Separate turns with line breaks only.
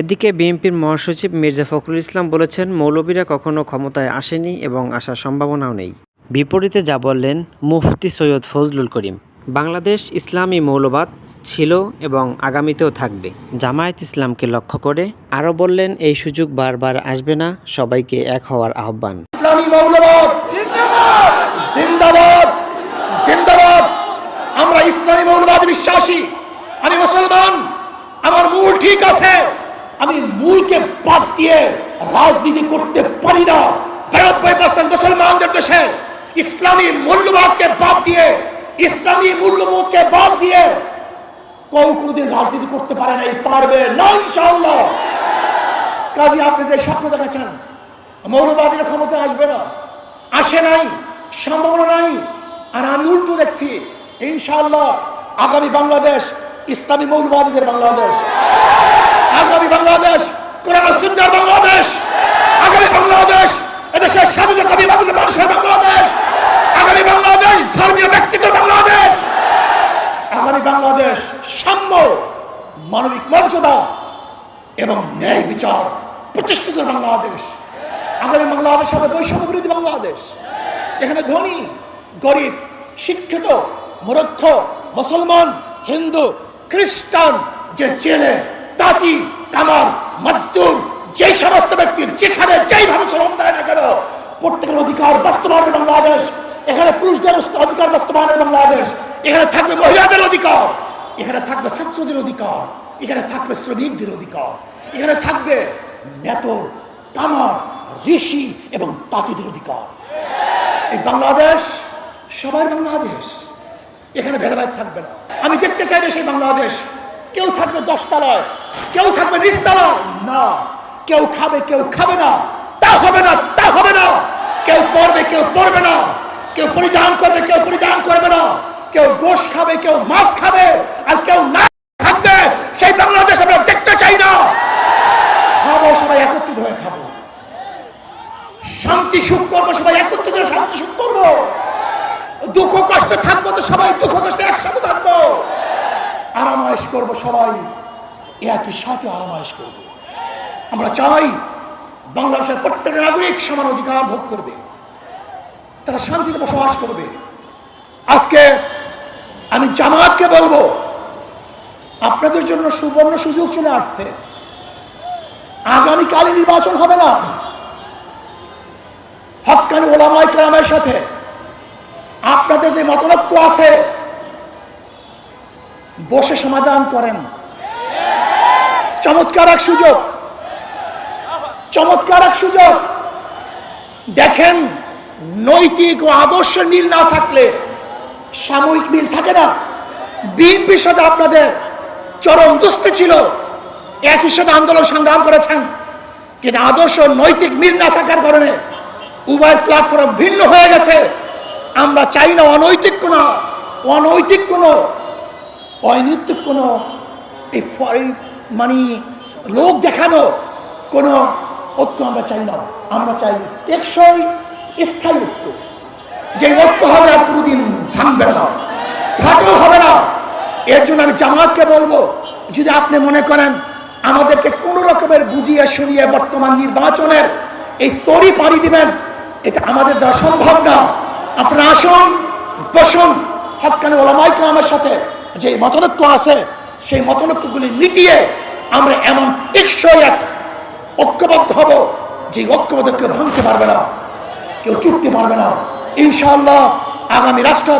এদিকে বিএনপির মহাসচিব মির্জা ফখরুল ইসলাম বলেছেন, মৌলবীরা কখনো ক্ষমতায় আসেনি এবং আসার সম্ভাবনাও নেই। বিপরীতে যা বললেন মুফতি সৈয়দ ফজলুল করিম, বাংলাদেশ ইসলামী মৌলবাদ ছিল এবং আগামীতেও থাকবে। জামায়াত ইসলামকে লক্ষ্য করে আরও বললেন, এই সুযোগ বারবার আসবে না, সবাইকে এক হওয়ার আহ্বান।
আমরা ইসলামী মৌলবাদ বিশ্বাসী আমি মুসলমান আমার মূল ঠিক আছে আমি মূলকে বাদ দিয়ে রাজনীতি করতে পারি না। বিরানব্বই পার্সেন্ট মুসলমানদের দেশে ইসলামী মূল্যবাদকে বাদ দিয়ে, ইসলামী মূল্যবোধকে বাদ দিয়ে কেউ কোনোদিন রাজনীতি করতে পারে না পারবে না ইনশাআল্লাহ। কাজে, আপনি যে স্বপ্ন দেখাচ্ছেন, মৌলবাদীরা ক্ষমতা আসবে না। আসে নাই, সম্ভাবনা নাই। আর আমি উল্টো দেখছি ইনশাল্লাহ আগামী বাংলাদেশ, ইসলামী মৌলবাদীদের বাংলাদেশ। আগামী বাংলাদেশ কোরআন সুন্দর বাংলাদেশ। আগামী বাংলাদেশ, এদেশের স্বাধীনতাবী বাংলা মানুষের বাংলাদেশ। আগামী বাংলাদেশ, ধর্মীয় ব্যক্তিত্বের বাংলাদেশ। আগামী বাংলাদেশ, সাম্য, মানবিক মর্যাদা এবং ন্যায় বিচার প্রতিষ্ঠিত বাংলাদেশ। আগামী বাংলাদেশ হবে বৈষম্য বিরোধী বাংলাদেশ। এখানে ধনী, গরিব, শিক্ষিত, মূর্খ, মুসলমান, হিন্দু, খ্রিস্টান, যে জেলে, তাঁতি কামার, মজদুর, যেই সমস্ত ব্যক্তি যেখানে যেইভাবে শ্রম দেয় না কেন, প্রত্যেকের অধিকার বাস্তবায়নের বাংলাদেশ। এখানে পুরুষদের অধিকার বাস্তবায়নের বাংলাদেশ। এখানে থাকবে মহিলাদের অধিকার। এখানে থাকবে ছাত্রদের অধিকার। এখানে থাকবে শ্রমিকদের অধিকার। এখানে থাকবে নেতর, কামার, ঋষি এবং তাঁতিদের অধিকার। এই বাংলাদেশ সবার বাংলাদেশ। এখানে ভেদাভেদ থাকবে না। আমি দেখতে চাই না সেই বাংলাদেশ কেউ থাকবে দশতলায়, কেউ থাকবে নিচতলায়। না, কেউ খাবে কেউ খাবে না। তা হবে না, তা হবে না। কেউ পড়বে কেউ পড়বে না। কেউ পরিধান করবে, কেউ পরিধান করবে না। কেউ গোশ খাবে, কেউ মাছ খাবে, আর কেউ না থাকবে, সেই বাংলাদেশ আমরা দেখতে চাই না। খাব, সবাই একত্রিত হয়ে খাব। শান্তি সুখ করব, সবাই একত্রিত হয়ে শান্তি সুখ করব। দুঃখ কষ্ট থাকব তো সবাই দুঃখ কষ্ট একসাথে থাকব। আরামায়েশ করব সবাই। একই সাথে আরামায়েশ করব। আমরা চাই বাংলাদেশের প্রত্যেকটা নাগরিক সমান অধিকার ভোগ করবে। তারা শান্তিতে বসবাস করবে। আজকে আমি জামাতকে বলব, আপনাদের জন্য সুবর্ণ সুযোগ চলে আসছে। আগামীকালই নির্বাচন হবে না। হকানি ওলামাই কালামের সাথে আপনাদের যে মতনৈক্য আছে বসে সমাধান করেন। চমৎকার এক সুযোগ। চমৎকার এক সুযোগ। দেখেন, নৈতিক ও আদর্শ মিল না থাকলে সাময়িক মিল থাকে না। বিএনপির সাথে আপনাদের চরম দুস্তি ছিল। একই সাথে আন্দোলন সংগ্রাম করেছেন। কিন্তু আদর্শ নৈতিক মিল না থাকার কারণে উভয় প্ল্যাটফর্ম ভিন্ন হয়ে গেছে। আমরা চাই না অনৈতিক কোনো অনৈতিক কোনো অনৈতিক কোনো এই মানে লোক দেখানো কোনো ঐক্য আমরা চাই না। আমরা চাই টেকসই, স্থায়ী ঐক্য। যে ঐক্য হবে আর কোনোদিন ভাঙবে না ফাটল হবে না। এর জন্য আমি জামাতকে বলব, যদি আপনি মনে করেন আমাদেরকে কোনো রকমের বুঝিয়ে শুনিয়ে বর্তমান নির্বাচনের এই তরি পাড়ি দিবেন, এটা আমাদের দ্বারা সম্ভব না। আপনারা আসুন, বসুন, হকানি ওলামাইকে আমার সাথে যে মতনৈক্য আছে, সেই মতনৈক্যগুলি মিটিয়ে আমরা এমন টেকসই এক ঐক্যবদ্ধ হব যে ঐক্যবদ্ধ কেউ ভাঙতে পারবে না, কেউ চুটতে পারবে না। ইনশাল্লাহ আগামী রাষ্ট্র